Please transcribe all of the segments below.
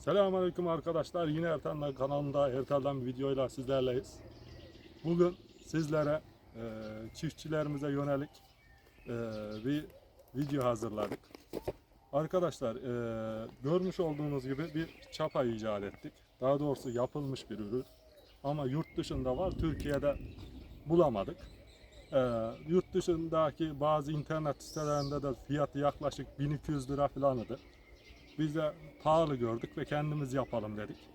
Selamünaleyküm arkadaşlar. Yine Ertan'la kanalında Ertan'dan bir videoyla sizlerleyiz. Bugün sizlere e, çiftçilerimize yönelik e, bir video hazırladık. Arkadaşlar e, görmüş olduğunuz gibi bir çapa icat ettik. Daha doğrusu yapılmış bir ürün. Ama yurt dışında var, Türkiye'de bulamadık. E, yurt dışındaki bazı internet sitelerinde de fiyatı yaklaşık 1200 lira falanıdır. Biz de pahalı gördük ve kendimiz yapalım dedik.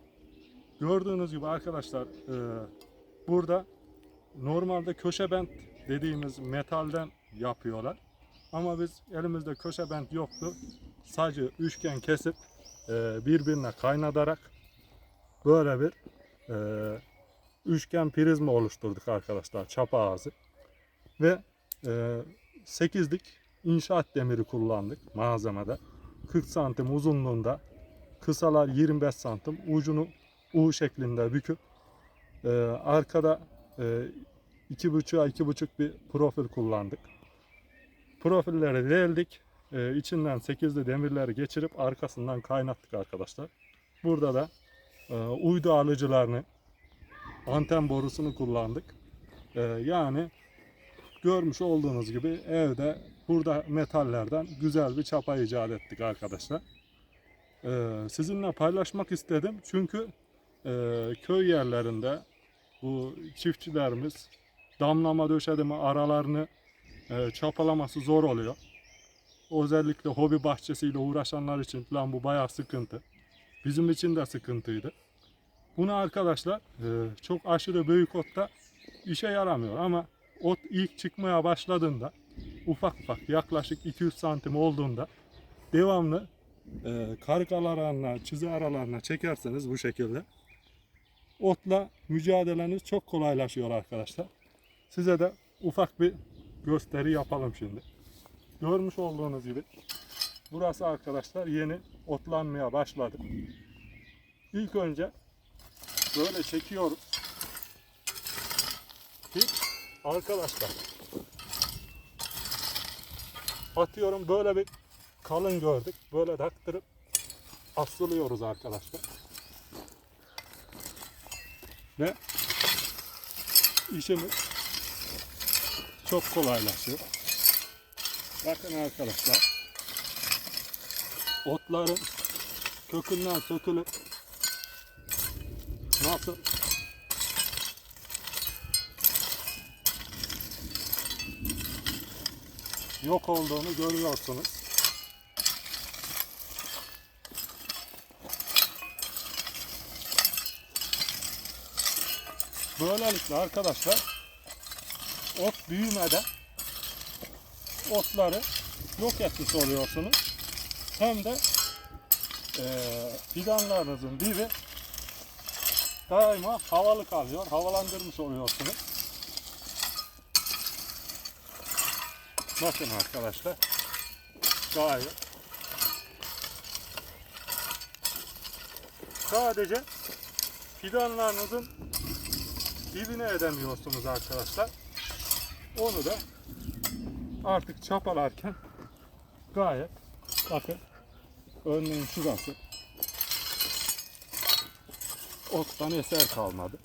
Gördüğünüz gibi arkadaşlar e, burada normalde köşebent dediğimiz metalden yapıyorlar. Ama biz elimizde köşebent yoktu. Sadece üçgen kesip e, birbirine kaynatarak böyle bir e, üçgen prizma oluşturduk arkadaşlar çapa ağzı. Ve e, 8'lik inşaat demiri kullandık malzemede. 40 santim uzunluğunda kısalar 25 santim ucunu U şeklinde büküp e, arkada e, iki buçuğa iki buçuk bir profil kullandık. Profilleri deldik. E, içinden 8'li demirleri geçirip arkasından kaynattık arkadaşlar. Burada da e, uydu alıcılarını anten borusunu kullandık. E, yani görmüş olduğunuz gibi evde burada metallerden güzel bir çapa icat ettik arkadaşlar. Ee, sizinle paylaşmak istedim çünkü e, köy yerlerinde bu çiftçilerimiz damlama döşedi mi aralarını e, çapalaması zor oluyor. Özellikle hobi bahçesiyle uğraşanlar için falan bu bayağı sıkıntı. Bizim için de sıkıntıydı. Bunu arkadaşlar e, çok aşırı büyük otta işe yaramıyor ama ot ilk çıkmaya başladığında ufak ufak yaklaşık 200 santim olduğunda devamlı e, kargalarına, çizi aralarına çekerseniz bu şekilde otla mücadeleniz çok kolaylaşıyor arkadaşlar. Size de ufak bir gösteri yapalım şimdi. Görmüş olduğunuz gibi burası arkadaşlar yeni otlanmaya başladı. İlk önce böyle çekiyoruz. Hiç arkadaşlar atıyorum böyle bir kalın gördük. Böyle taktırıp asılıyoruz arkadaşlar. Ve işimiz çok kolaylaşıyor. Bakın arkadaşlar. Otların kökünden sökülüp nasıl yok olduğunu görüyorsunuz. Böylelikle arkadaşlar ot büyümeden otları yok etmiş oluyorsunuz. Hem de eee fidanlarınızın dibi daima havalı kalıyor. Havalandırmış oluyorsunuz. Bakın arkadaşlar. Gayet. Sadece fidanlarınızın dibine edemiyorsunuz arkadaşlar. Onu da artık çapalarken gayet bakın örneğin şurası ottan eser kalmadı.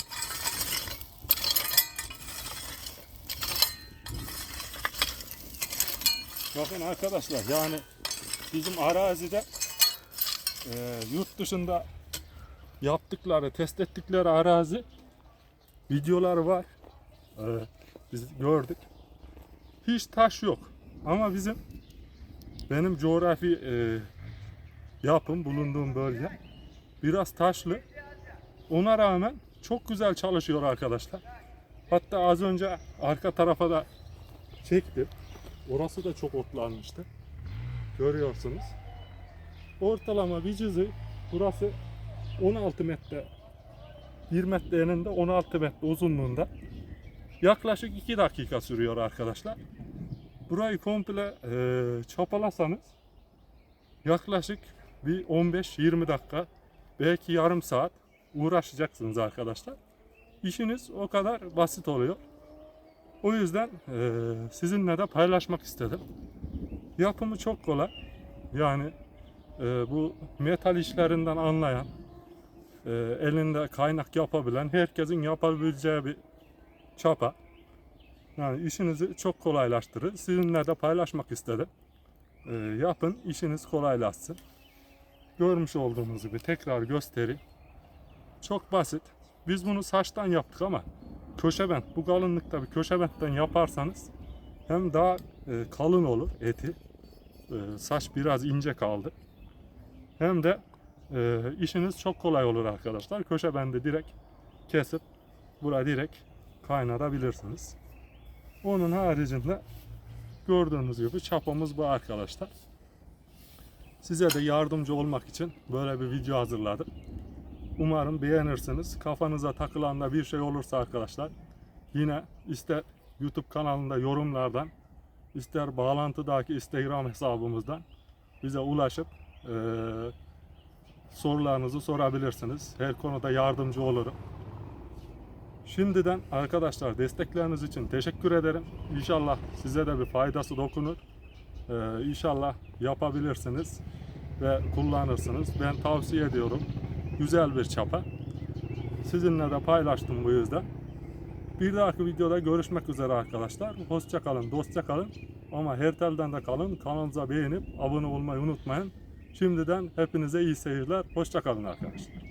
Bakın arkadaşlar yani bizim arazide e, yurt dışında yaptıkları, test ettikleri arazi videolar var. E, biz gördük. Hiç taş yok. Ama bizim benim coğrafi e, yapım bulunduğum bölge biraz taşlı. Ona rağmen çok güzel çalışıyor arkadaşlar. Hatta az önce arka tarafa da çektim. Orası da çok otlanmıştı. Görüyorsunuz. Ortalama bir cızı burası 16 metre 1 metre eninde 16 metre uzunluğunda yaklaşık 2 dakika sürüyor arkadaşlar. Burayı komple e, çapalasanız yaklaşık bir 15-20 dakika belki yarım saat uğraşacaksınız arkadaşlar. İşiniz o kadar basit oluyor. O yüzden eee, sizinle de paylaşmak istedim. Yapımı çok kolay. Yani e, bu metal işlerinden anlayan, e, elinde kaynak yapabilen, herkesin yapabileceği bir çapa. Yani işinizi çok kolaylaştırır. Sizinle de paylaşmak istedim. E, yapın, işiniz kolaylaşsın. Görmüş olduğunuz gibi tekrar göstereyim. Çok basit. Biz bunu saçtan yaptık ama köşebent, bu kalınlıkta bir köşebentten yaparsanız hem daha e, kalın olur eti. E, saç biraz ince kaldı. Hem de e, işiniz çok kolay olur arkadaşlar. Köşebendi direkt kesip buraya direkt kaynatabilirsiniz. Onun haricinde gördüğünüz gibi çapamız bu arkadaşlar. Size de yardımcı olmak için böyle bir video hazırladım. Umarım beğenirsiniz. Kafanıza takılan da bir şey olursa arkadaşlar yine ister YouTube kanalında yorumlardan ister bağlantıdaki Instagram hesabımızdan bize ulaşıp eee, sorularınızı sorabilirsiniz. Her konuda yardımcı olurum. Şimdiden arkadaşlar destekleriniz için teşekkür ederim. İnşallah size de bir faydası dokunur. Ee, inşallah yapabilirsiniz ve kullanırsınız. Ben tavsiye ediyorum. Güzel bir çapa. Sizinle de paylaştım bu yüzden. Bir dahaki videoda görüşmek üzere arkadaşlar. Hoşça kalın, dostça kalın. Ama her telden de kalın. Kanalımıza beğenip abone olmayı unutmayın. Şimdiden hepinize iyi seyirler. Hoşça kalın arkadaşlar.